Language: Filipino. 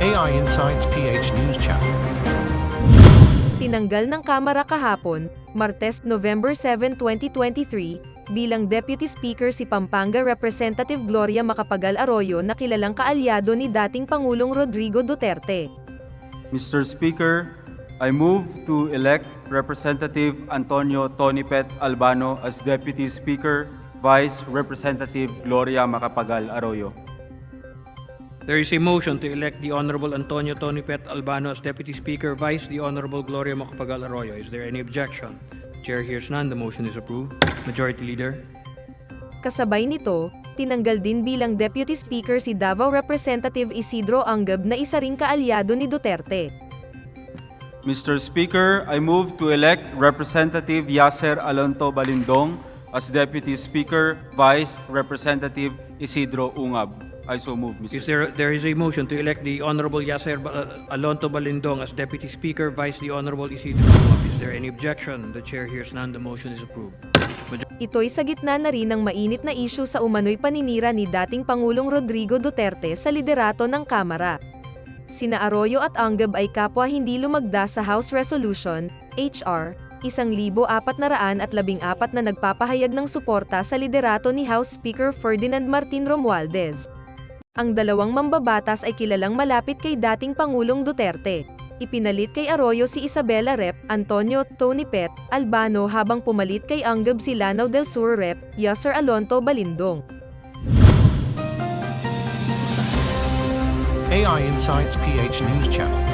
AI Insights PH News Channel. Tinanggal ng Kamara kahapon, Martes, November 7, 2023, bilang Deputy Speaker si Pampanga Representative Gloria Macapagal Arroyo na kilalang kaalyado ni dating Pangulong Rodrigo Duterte. Mr. Speaker, I move to elect Representative Antonio Tonipet Albano as Deputy Speaker, Vice Representative Gloria Macapagal Arroyo. There is a motion to elect the Honorable Antonio Tonipet Albano as Deputy Speaker, Vice the Honorable Gloria Macapagal Arroyo. Is there any objection? Chair hears none. The motion is approved. Majority Leader. Kasabay nito, tinanggal din bilang Deputy Speaker si Davao Representative Isidro Angab na isa ring kaalyado ni Duterte. Mr. Speaker, I move to elect Representative Yasser Alonto Balindong as Deputy Speaker, Vice Representative Isidro Ungab. I so move, Mr. Is there there is a motion to elect the Honorable Yasser Ba- uh, Alonto Balindong as Deputy Speaker, Vice the Honorable Isidro Umab. Is there any objection? The Chair hears none. The motion is approved. Major- Ito'y sa gitna na rin ng mainit na isyu sa umano'y paninira ni dating Pangulong Rodrigo Duterte sa liderato ng Kamara. Sina Arroyo at Angab ay kapwa hindi lumagda sa House Resolution, HR, 1,414 na nagpapahayag ng suporta sa liderato ni House Speaker Ferdinand Martin Romualdez. Ang dalawang mambabatas ay kilalang malapit kay dating Pangulong Duterte. Ipinalit kay Arroyo si Isabela Rep. Antonio Tony Pet Albano habang pumalit kay Angab si Lanao del Sur Rep. Yasser Alonto Balindong. AI Insights PH News Channel.